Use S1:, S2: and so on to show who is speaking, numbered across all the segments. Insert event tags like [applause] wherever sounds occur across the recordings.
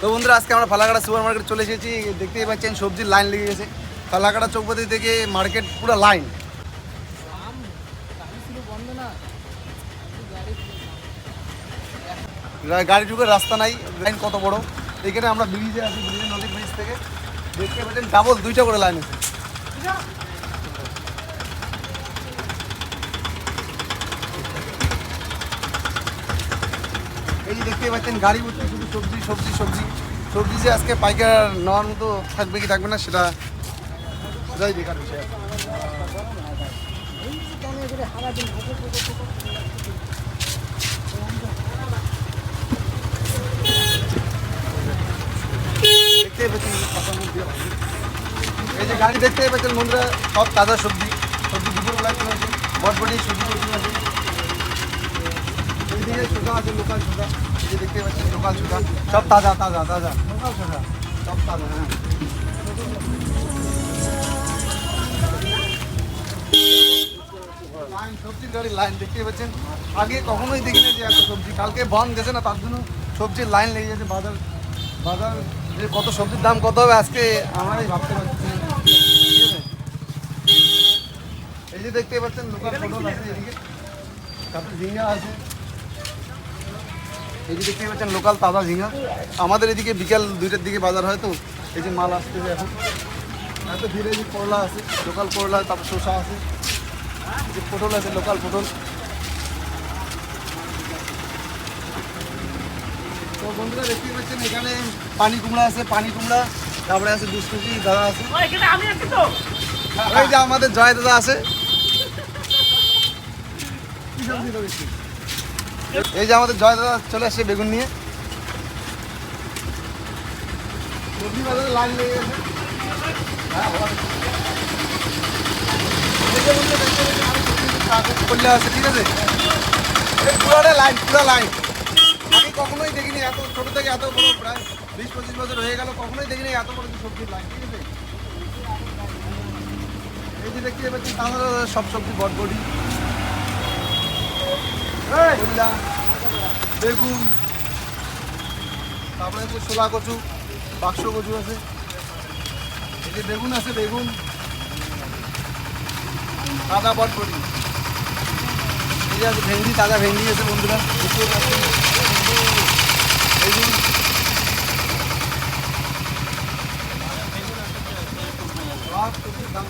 S1: তো বন্ধুরা, আজকে আমরা ফালাকাটা সুপার মার্কেট চলে এসেছি। দেখতেই পাচ্ছেন, সবজির লাইন লেগে গেছে। ফালাকাটা চৌপতি থেকে মার্কেট পুরো লাইন। গাড়ি ঢুকে রাস্তা নাই, লাইন কত বড়। এখানে আমরা ব্রিজে আছি, ব্রিজে, নদী ব্রিজ থেকে। দেখতে পাচ্ছেন ডাবল দুইটা করে লাইন আছে। এই যে দেখতে পাচ্ছেন, গাড়ি শুধু সবজি সবজি। সবজি যে আজকে পাইকার নেওয়ার মতো থাকবে কি থাকবে না, সেটা দেখতেই পাচ্ছেন এই যে গাড়ি দেখতেই পাচ্ছেন বন্ধুরা, সব তাজা সবজি। সবজি দুপুরবেলায় চলে আসে, বটবটি, সবজি চলে আসে। এইদিকে সোজা আছে, লোকাল সোজা। যে দেখতে পাচ্ছেন লোকাল সোজা সব তাজা তাজা তাজা। লোকাল সব তাজা হ্যাঁ। লাইন সবজির গাড়ি লাইন দেখতে পাচ্ছেন। আগে কখনোই দেখিনি যে এত সবজি। কালকে বন্ধ গেছে না তার জন্য সবজির লাইন লেগে গেছে। বাজার বাজার যে কত সবজির দাম কত হবে আজকে আমরাই ভাবতে পারছি? এই যে দেখতে পাচ্ছেন লোকাল পটল আছে এদিকে। তারপরে ঝিঙ্গা আছে। এই যে দেখতে পাচ্ছেন লোকাল তাজা ঝিঙ্গা। আমাদের এদিকে বিকাল দুইটার দিকে বাজার হয় তো এই যে মাল আসতেছে এখন। এত ধীরে যে করলা আছে লোকাল করলা তারপর শসা আছে। যে পটল আছে লোকাল পটল। তো বন্ধুরা দেখতে পাচ্ছেন এখানে পানি কুমড়া আছে পানি কুমড়া তারপরে আছে দুষ্কৃতি দাদা আছে। ওই যে আমাদের জয় দাদা আছে। [laughs] কি সবজি? এই যে আমাদের জয় দাদা চলে আসছে বেগুন নিয়ে। লাইন লেগে গেছে। হ্যাঁ, করলে ঠিক আছে? লাইন আমি কখনোই দেখিনি এত ছোট থেকে এত বড় প্রায় বিশ পঁচিশ বছর হয়ে গেল কখনোই দেখিনি এত বড় ঠিক আছে? এই যে দেখতে সব সবজি বটবডি কল্যা বেগুন, তারপরে আছে ছোলা কচু, বাক্স কচু আছে। এই বেগুন আছে, বেগুন, সাদা বটবডি এই আছে ভেন্ডি, তাজা ভেন্ডি আছে বন্ধুরা। বেগুন। সব সবজির দাম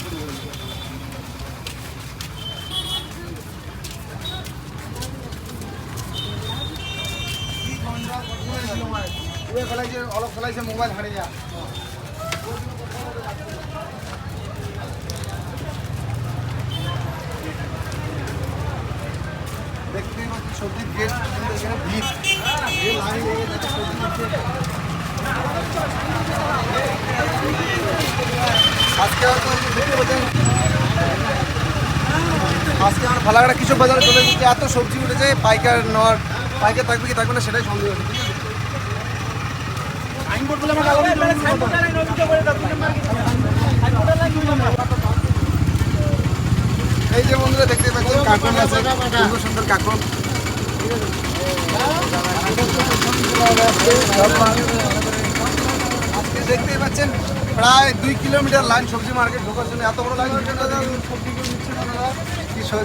S1: অলপ খেলাইছে মোবাইল হারিয়ে যা দেখতে পাচ্ছি, সবজির গেট আজকে আমার ফালাকাটা কৃষক বাজারে চলে এসেছে। এত সবজি উঠেছে, পাইকার নেওয়ার পাইকার থাকবে কি থাকবে না, সেটাই সন্দেহ? সাইনবোর্ড বলে করে এই যে বন্ধুরা দেখতে পাচ্ছেন কার্টুন আছে। সুন্দর সুন্দর কার্টুন। আজকে দেখতেই পাচ্ছেন প্রায় দুই কিলোমিটার লাইন সবজি মার্কেট ঢোকার জন্য এত বড় লাইন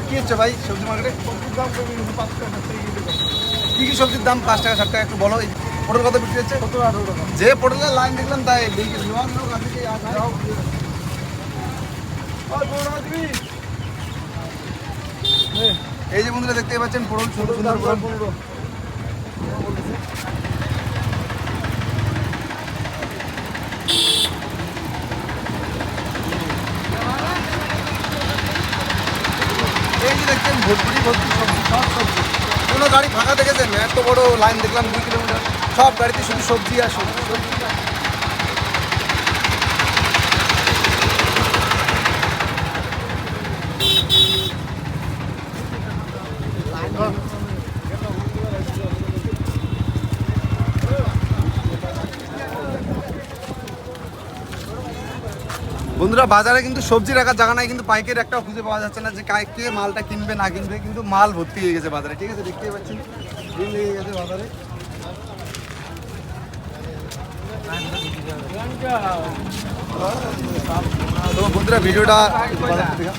S1: কি হচ্ছে ভাই সবজি মার্কেটে? কি কি সবজির দাম? পাঁচ টাকা ষাট টাকা একটু বলো। পটল কত বিক্রি হচ্ছে? যে পটলের লাইন দেখলাম তাই? এই যে বন্ধুরা দেখতে পাচ্ছেন পটল ছোট সুন্দর পটল। এই যে দেখছেন ভর্তি সবজি সব সবজি। গাড়ি ফাঁকা দেখেছেন? এত বড় লাইন দেখলাম দুই কিলোমিটার সব গাড়িতে শুধু সবজি আর সবজি। বন্ধুরা, বাজারে কিন্তু সবজি রাখার জায়গা নাই, কিন্তু পাইকারি একটা খুঁজে পাওয়া যাচ্ছে না যে কায় কে মালটা কিনবে, না কিনবে, কিন্তু মাল ভর্তি হয়ে গেছে বাজারে, ঠিক আছে? দেখতেই পাচ্ছেন? ভিড় লেগে গেছে বাজারে। তো বন্ধুরা, ভিডিওটা একটু বাজার থেকে দেখা।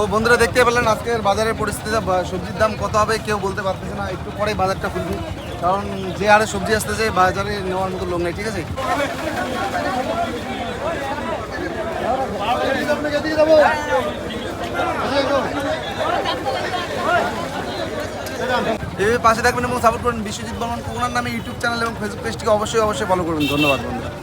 S1: তো বন্ধুরা দেখতে পেলেন আজকের বাজারের পরিস্থিতি সবজির দাম কত হবে কেউ বলতে পারতেছে না, একটু পরে বাজারটা খুলবে। কারণ যে হারে সবজি আসতেছে বাজারে নেওয়ার মতো লোক নেই, ঠিক আছে? পাশে থাকবেন এবং সাপোর্ট করুন বিশ্বজিৎ বর্মন। কোকনার নামে ইউটিউব চ্যানেল এবং ফেসবুক পেজটিকে অবশ্যই অবশ্যই ফলো করবেন। ধন্যবাদ বন্ধুরা।